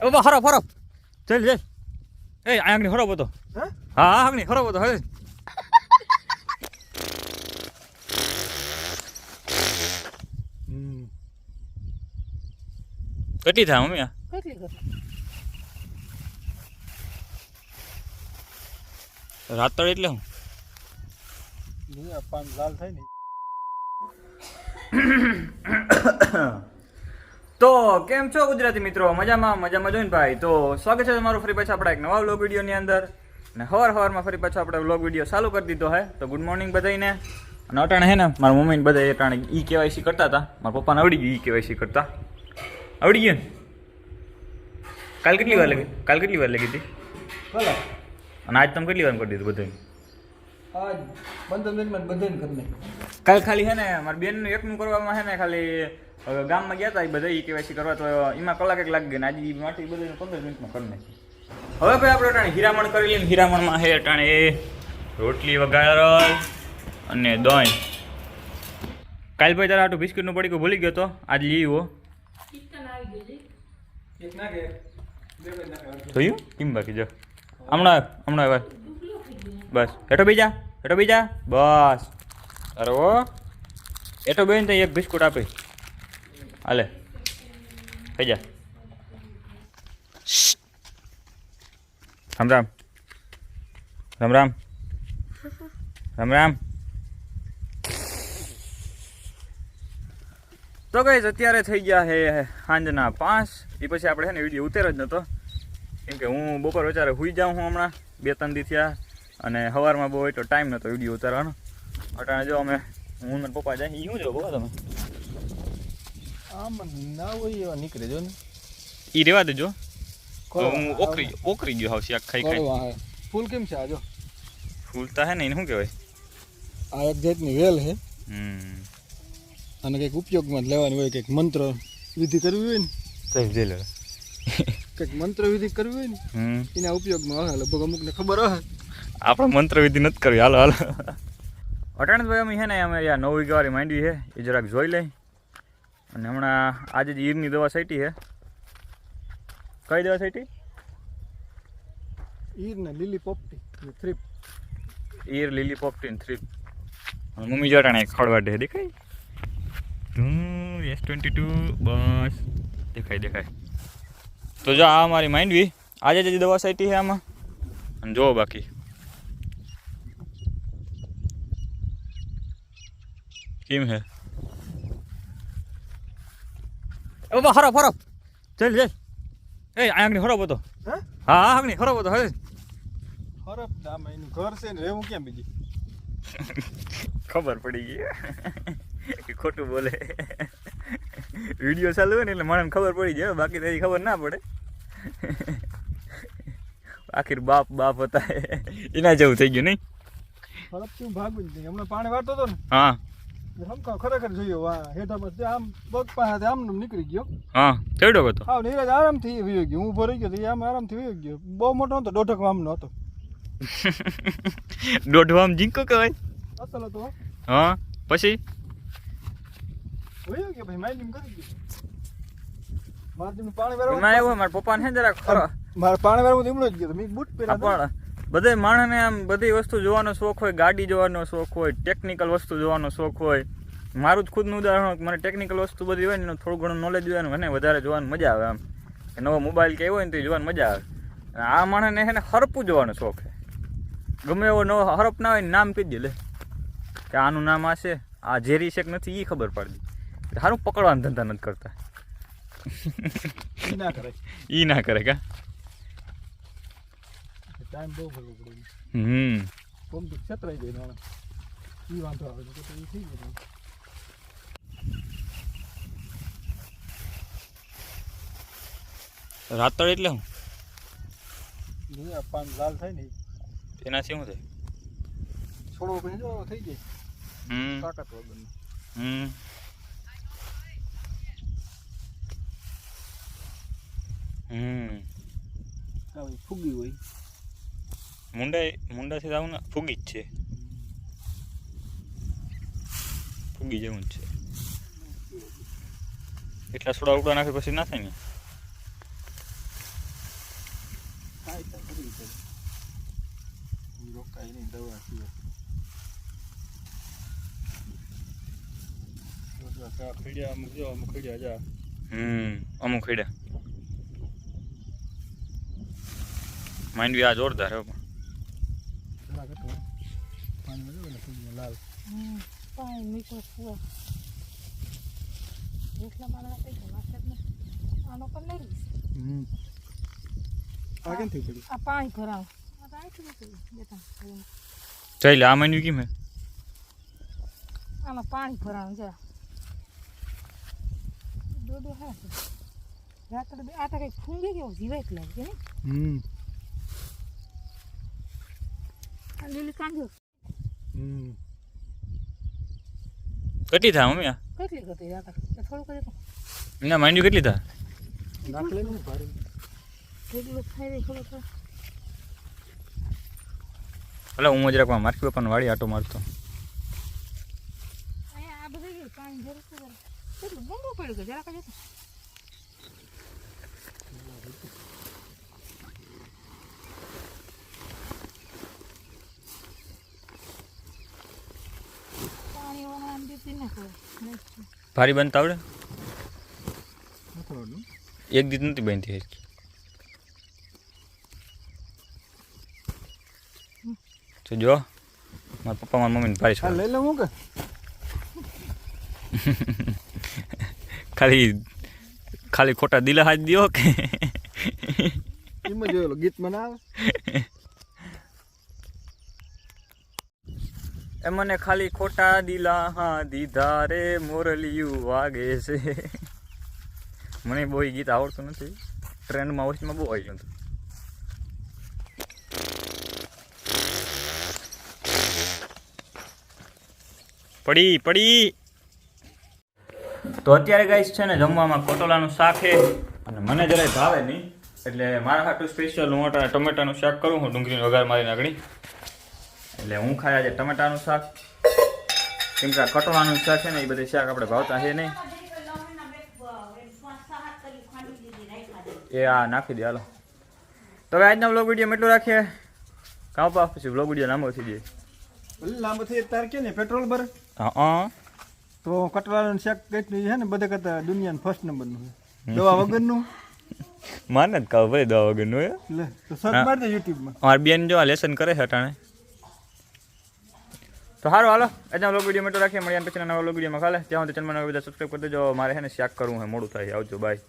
એ બા હરો ફરો ચલ ચલ. એ આંગણી હરો બધો હે? હા આંગણી હરો બધો હવે કેટલી થાય મમ્મી રાતળ એટલે હું? પાન લાલ થાય ને. તો કેમ છો ગુજરાતી મિત્રો? મજામાં મજામાં જોઈને ભાઈ. તો સ્વાગત છે તમારું ફરી પાછા આપણા એક નવા વ્લોગ વિડીયોની અંદર. અને હવાર હવારમાં ફરી પાછો આપણે વ્લોગ વીડિયો ચાલુ કરી દીધો હે. તો ગુડ મોર્નિંગ બધાને અને અટાણે હે ને મારા મમ્મીને બધા અટાણે ઈ કેવાયસી કરતા હતા. મારા પપ્પાને આવડી ગયું ઈ કેવાયસી કરતા. આવડી ગયું? કાલ કેટલી વાર લાગી? કાલ કેટલી વાર લાગી હતી? અને આજ તમે કેટલી વાર કરી દીધું બધાને આજ પંદર મિનિટમાં બધાને કરી નાખ કાલ ખાલી હે ને મારી બેનનું એકનું કરવામાં હે ને ખાલી ગામમાં ગયા હતા એ બધા ઈ કેવાયસી કરવા તો એમાં કલાક એક લાગી ગઈ ને આજે એ માટે બધાને પંદર મિનિટમાં કરી નાખી. હવે ભાઈ આપણે અટાણે હીરામણ કરી લઈએ હીરામણમાં હે અટાણે રોટલી વઘાર અને દહીં. કાલ ભાઈ તારા આટલું બિસ્કિટનું પડીકું ભૂલી ગયો તો આજે લીવો. જોયું? કેમ બાકી જો? હમણાં હમણાં હવે બસ. હેઠો બીજા હેઠો બીજા બસ. અરે ઓ હેઠો બેન તો એક બિસ્કુટ આપે. હાલે. થઈ જા. રામ રામ. રામ રામ. રામ રામ. તો ગઈ અત્યારે થઈ ગયા હે સાંજના પાંચ. એ પછી આપણે છે ને વીડિયો ઉતેર જ નહોતો કેમ કે હું બપોર વિચારે હુઈ જાઉં હું હમણાં. બે ત્રણ દી થયા. અને સવારમાં બહુ એટલો ટાઈમ નહોતો વીડિયો ઉતારવાનો. અટાણે જો અમે હું ને પપ્પા જાય શું જો પપ્પા તમે? આમ ના હોય એવા નીકળે જો ને. એ રેવા દેજો. હું ઓકરી ઓકરી ગયો હાવ શાક ખાઈ ખાઈ. ફૂલ કેમ છે આ જો? ફૂલતા હે ને એને શું કહેવાય? આ એક જાતની વેલ હે. હમ. અને કંઈક ઉપયોગમાં જ લેવાની હોય કંઈક મંત્ર વિધિ કરવી હોય ને. સાહેબ જઈ લે કંઈક મંત્ર વિધિ કરવી હોય ને. એના ઉપયોગમાં આવે લગભગ અમુકને ખબર હશે આપણે મંત્ર વિધિ નથી કરવી. હાલો હાલો. અટાણે ભાઈ અમે છે ને અમે યાર નવ વીઘાવાળી માંડવી છે એ જરાક જોઈ લઈ. અને હમણાં આજે જ ઈરની દવા સાઈટી છે. કઈ દવા સાઈટી ઈર ને લીલી પોપટી થ્રીપ. ઈર લીલી પોપટીન થ્રી મમ્મી જો અટાણે ખડવા દે દેખાય? ધૂમ એસ ટ્વેન્ટી ટુ બસ. દેખાય દેખાય. તો જો આ અમારી માંડવી. આજે જ દવા સાઈટી છે આમાં. અને જુઓ બાકી. કેમ હે? ઓ બા હરો ફરો. ચલ ચલ. એ આંગણી હરો બધો. હે? હા હા આંગણી હરો બધો હવે ખરાબ આમાં એનું ઘર છે ને રહેવું કેમ બીજી? ખબર પડી ગઈ. ખોટું બોલે. વીડિયો ચાલુ હોય ને એટલે મને ખબર પડી જાય બાકી તારી ખબર ના પડે. આખીર બાપ બાપ હતા. એના જેવું થઈ ગયું નહીં? ખરાબ કેમ ભાગવું જ નહીં? હમણાં પાણી વાળતો હતો ને? હા. સમકા ખરેખર જોયો વાહ હેઠામાં આમ પગ પાસે આમ નીકળી ગયો. હા કેવડો હતો હા નીરજ આરામથી વયો ગયો. હું ઊભો ગયો આમ આરામથી વયો ગયો. બહુ મોટો નતો દોઢક વામનો હતો. દોઢવામ જીંકો કહેવાય? અસલ હતો હા. પછી? વયો ગયો ભાઈ માઇનિંગ કરી ગયો. મારે પાણી વેરવું મારા પપ્પાને જરાક ખરો? મારે પાણી વાળવા તો એમનો જ ગયો તો મેં બૂટ પહેર્યા હતા. બધે માણસને આમ બધી વસ્તુ જોવાનો શોખ હોય ગાડી જોવાનો શોખ હોય ટેકનિકલ વસ્તુ જોવાનો શોખ હોય. મારું જ ખુદનું ઉદાહરણ મને ટેકનિકલ વસ્તુ બધી હોય ને એનું થોડું ઘણું નોલેજ હોય ને મને વધારે જોવાની મજા આવે આમ. કે નવો મોબાઈલ કે હોય ને તો એ જોવાની મજા આવે. આ માણસને છે ને હરપું જોવાનો શોખ છે. ગમે એવો નવો હરપ ના હોય ને નામ કહી દે લે. કે આનું નામ આ છે આ ઝેરી છે કે નથી એ ખબર પડતી સારું પકડવાના ધંધા નથી કરતા. ઈ ના કરે. એ ના કરે કા? ટાઈમ બહુ ભરવો પડે હમ. કોમ તો છતરાઈ જાય નાના ઈ વાંધો આવે તો એ થઈ જાય રાતળ એટલે હું પાન લાલ થાય ને એના એનાથી શું થાય? છોડવો પણ જો થઈ જાય. હમ. તાકાત વગર હમ. હમ. ફૂગી હોય. મુંડા મુંડાથી આવું ને ફૂગી જ છે ફૂગી જેવું જ છે એટલા સોડા ઉડા નાખે પછી ના થાય ને ખીડ્યા હમ અમુક ખીડા માંડવી આ જોરદાર હે લાલ હમ, પાણી મીઠો કૂવો રોટલા મારવા પૈસા નાખે જ ને આનો પણ લઈ લઈશ. હમ આ ક્યાંથી પડ્યું આ પાણી ભરાવ આ આટલું બધું બેટા. ચાલ આ માંડવી કેમ હે? આમાં પાણી ભરાવું જા દોડો હા. રાત્રે બે- આ તો કઈ ફૂંગી ગયો જીવાય જ લાગે ને હમ. આ લીલી કાંજો હમ. કેટલી થાય મમ્મી કેટલી કરતી રાત્રે થોડું કરી દો હતું. ના માંડવી કેટલી થાય? નાખ લે ને ભારી. કેટલું ખાઈ દે ખબર પડે. એટલે હું જરાક માર્કી પપ્પાને વાળી આટો મારતો. અહીંયા આ બધું પાણી જરૂર કેટલું ગંગો પડ્યું કે જરાક જ હતું. પાણી વાળા આમ દેતી ના ખબર ભારી બનતા આવડે? એક દીધ નથી બનતી હરખી. તો જો મારા પપ્પા મારા મમ્મીને ભારી છે લઈ લઉં હું કે? ખાલી ખાલી ખોટા દિલા હાથ દો કે? એમાં જોયેલો ગીતમાં ના આવે એ મને ખાલી ખોટા દિલા હા દીધા રે મોરલિયું વાગે છે. મને બહુ ગીત આવડતું નથી. ટ્રેન્ડમાં વચમાં બહુ આવી ગયું હતું. પડી પડી. તો અત્યારે ગાઈસ છે ને જમવામાં કોટોલાનું શાક છે અને મને જરાય ભાવે નહીં. એટલે મારા હાટું સ્પેશિયલ હું ટમેટાનું શાક કરું, હું ડુંગળીનો વઘાર મારી આગળ. એટલે હું ખાયા આજે ટમેટાનું શાક કેમ કે આ કટોળાનું શાક છે ને એ બધી શાક આપણે ભાવતા છે નહીં. એ આ નાખી દે હાલો. તો હવે આજના બ્લોગ વીડિયો એટલું રાખીએ. કાં પા પછી બ્લોગ વીડિયો લાંબો થઈ જાય. લાંબો થઈ તાર કે ને પેટ્રોલ ભર. હા તો કટરાનું શાક કેટલી છે ને બધે કરતા દુનિયાનું ફર્સ્ટ નંબરનું છે. દવા વગરનું? માને જ કહું ભાઈ દવા વગરનું એટલે તો સર્ચ. મારજે યુટ્યુબમાં મારી બેન જો આ લેસન કરે છે અટાણે. તો સારું હાલો. આજના વ્લોગ વીડિયો એટલું રાખીએ. મળ્યા પછી નવા વ્લોગ વિડીયોમાં ખાલે ત્યાં સુધી ચેનલમાં બધા સબસ્ક્રાઈબ કરી દેજો. મારે છે ને શાક કરવું હોય, મોડું થાય. આવજો બાય